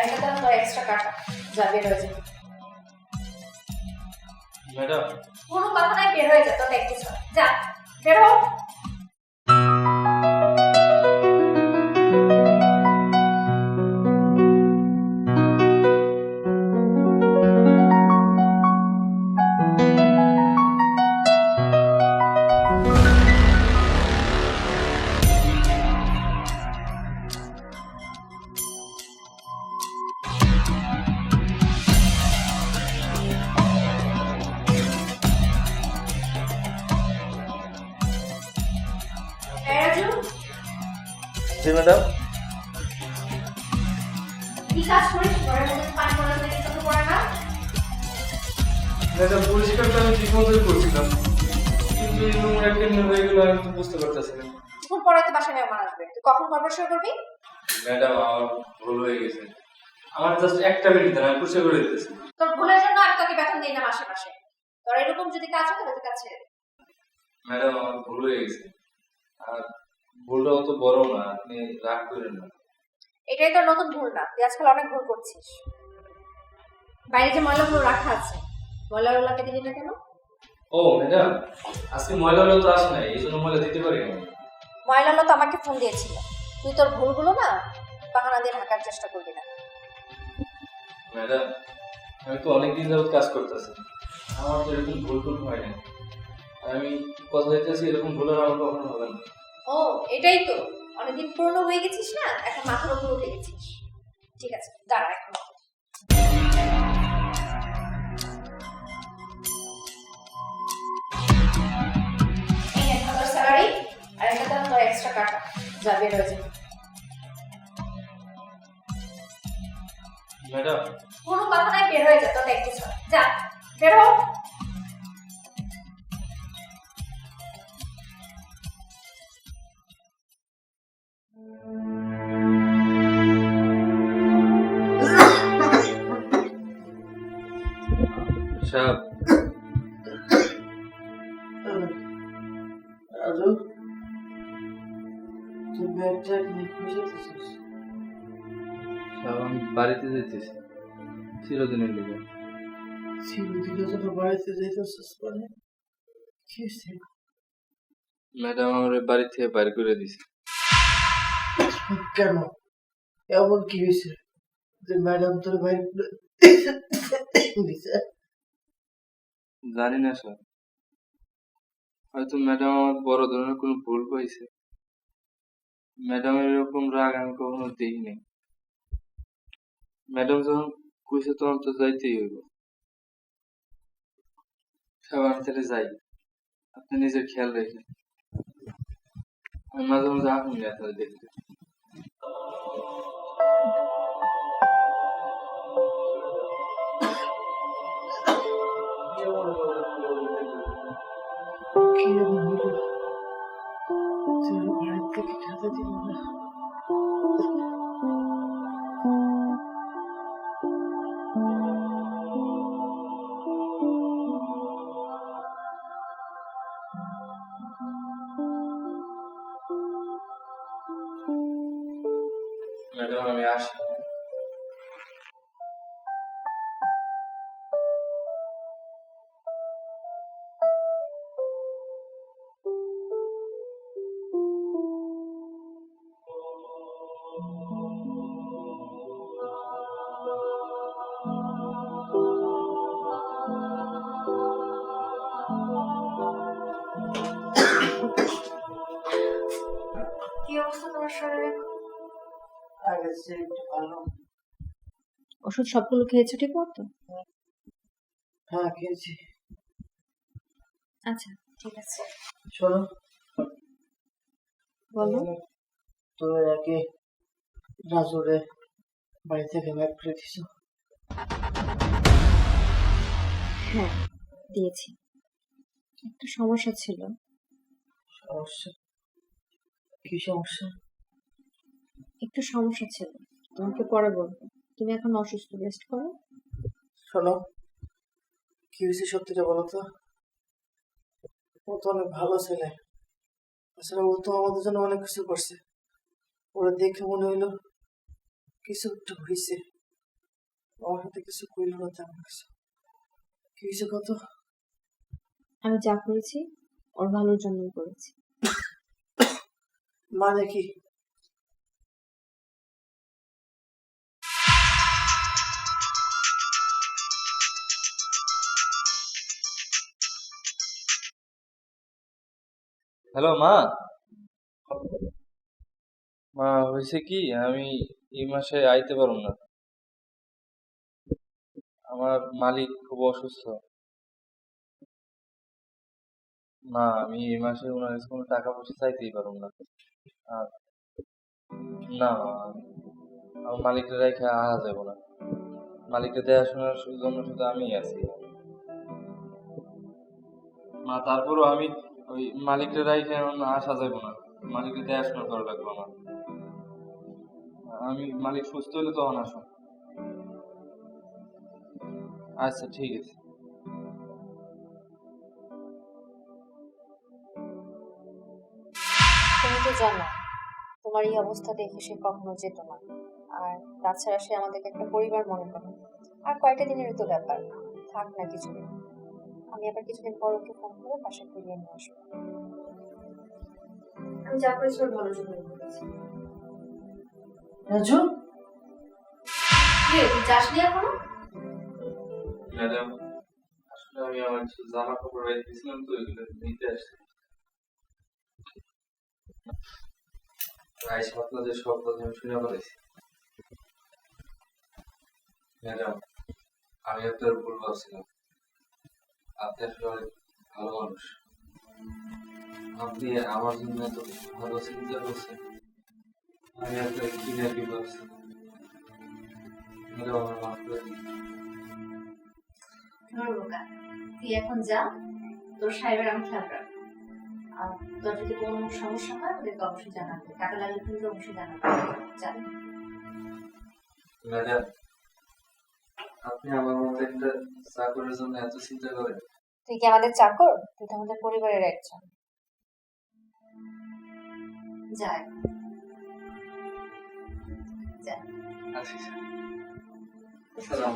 আর এটা তো এক্সট্রা কাটা যা বের হয়ে যাবে। ম্যাডাম। কোনো কথা নাই বের হয়ে যা তোর দেখতেছ যা বের হও। পড়ে না। ম্যাডাম পরিষ্কারটা আমি ঠিক মতোই করছিলাম কিন্তু এই নোংরা কেমনে হয়ে গেল আমি তো বুঝতে পারতেছি না। তো মেহমান আসবে তুই কখন ঘর পরিষ্কার করবি? ম্যাডাম আমার ভুল হয়ে গেছে। আমার জাস্ট একটা মিনিট দেন আমি পরিষ্কার করে দিতেছি। তোর ভুলের জন্য আমি তোকে বেতন দিই না মাসে মাসে তোর এরকম যদি কাজ হয় তাহলে তুই কাজ ছেড়ে ম্যাডাম আমার ভুল হয়ে গেছে। আর ভুলটা অত বড় না আপনি রাগ করেন না। এটাই তোর নতুন ভুল না তুই আজকাল অনেক ভুল করছিস। বাইরে যে ময়লাগুলো রাখা আছে ময়লাগুলোকে দিলি না কেন? ও ম্যাডাম আজকে ময়লাগুলো তো আসে নাই এই জন্য ময়লা দিতে পারি না ময়লাগুলো তো আমাকে ফোন দিয়েছিল। তুই তোর ভুলগুলো না বাহানা দিয়ে ঢাকার চেষ্টা করবি না। ম্যাডাম আমি তো অনেকদিন যাবত কাজ করতেছি আমার তো এরকম ভুল টুল হয় না আমি কথা দিতেছি এরকম ভুল আর আমার কখনো হবে না। ও এটাই তো। অনেকদিন পুরনো হয়ে গেছিস না এখন মাথার উপর উঠে গেছিস। ঠিক আছে দাঁড়া এখন। স্যালারি আর এটা তো তোর এক্সট্রা কাটা যা বের হয়ে যাবে ম্যাডাম। কোনো কথা নাই বের হয়ে যা তোর দেখতেছ যা বের হও সাহেব রাজু তুই ব্যাগটা নিয়ে বুঝেছিস সাহেব আমি বাড়িতে যেতেছি চিরদিনের লিগে। চিরদিনের জন্য বাড়িতে যাইতেছিস মানে? কি? ম্যাডাম আমার বাড়ি থেকে বাইর করে দিছে। কেন? এমন কি হয়েছে? যে ম্যাডাম তোর করে দিছে? জানি না স্যার। হয়তো ম্যাডাম আমার বড় ধরনের কোনো ভুল পাইছে ম্যাডামের এরকম রাগ আমি কখনো দেখিনি। ম্যাডাম যখন কইছে তখন তো যাইতেই হইব। আমি তাহলে যাই। আপনি নিজের খেয়াল রেখেন। আমি মাঝে মাঝে আসুন দেখতে কি এমন হলো তুই আমার বাড়ি থেকে খেতে দিল না ম্যাডাম ওষুধ সবগুলো খেয়েছো ঠিক মতো? হ্যাঁ খেয়েছি। আচ্ছা ঠিক আছে। শোনো। বলো। তুমি নাকি রাজুরে বাড়ি থেকে ব্যাগ করে দিছ। হ্যাঁ দিয়েছি। একটা সমস্যা ছিল। সমস্যা? কি সমস্যা? একটু সমস্যা ছিল। তোমাকে পরে বলব। তুমি এখন অসুস্থ রেস্ট করো। শোনো কি হয়েছে সত্যিটা বলো তো? ও তো অনেক ভালো ছেলে। আসলে ও তো আমাদের জন্য অনেক কিছু করছে। ওরা দেখে মনে হইল কিছু একটা হয়েছে আমার সাথে কিছু কইল না তেমন কিছু। কি হয়েছে কত? আমি যা করেছি ওর ভালোর জন্যই করেছি। মানে কি? হ্যালো, মা। মা, হয়েছে কি? আমি এই মাসে আইতে পারব না। আমার মালিক খুব অসুস্থ। মা, আমি এই মাসে ওনার কাছে কোনো টাকা পয়সা চাইতেই পারব না। আর না, আমার মালিককে রেখে আহা যাব না। মালিককে দেখাশোনার জন্য শুধু আমিই আছি। মা, তারপরও আমি ওই মালিককে রাইখে আসা যাবে না। মালিককে দেখাশোনা করা লাগবে আমার। আমি মালিক সুস্থ হলে তখন আসো আচ্ছা ঠিক আছে। তুমি তো জানো, তোমার এই অবস্থা দেখে সে কখনো যেত না। আর তাছাড়া সে আমাদেরকে একটা পরিবার মনে করে। আর কয়টা দিনের তো ব্যাপার। থাক না কিছুদিন। আমি আবার কিছুদিন পর ওকে ফোন করে বাসা ফিরিয়ে নিয়ে আসব। আমি যা করেছি ওর করেছি। রাজু? কি তুই যাসনি এখনও? ম্যাডাম আসলে আমি আমার কিছু জামা কাপড় রেখেছিলাম তো এগুলো নিতে আসছি। আপনাদের সব কথা আমি শুনে বলেছি ম্যাডাম আমি আপনার ভুল ভাবছিলাম। আপনি আসলে ভালো মানুষ। আপনি আমার জন্য এত ভালো চিন্তা করছেন। আমি আপনার কি না কি ভাবছি আমার মাফ করে দিন। তুই এখন যা তোর সাহেবের আমি খেয়াল রাখব আর তোর যদি কোনো সমস্যা হয় ওদেরকে অবশ্যই জানাবে। টাকা লাগলে কিন্তু অবশ্যই জানাবে। জানি ম্যাডাম আপনি আমার মতো একটা চাকরের জন্য এত চিন্তা করেন? তুই কি আমাদের চাকর? তুই তো আমাদের পরিবারের একজন। যাই। যাই। আচ্ছা সালাম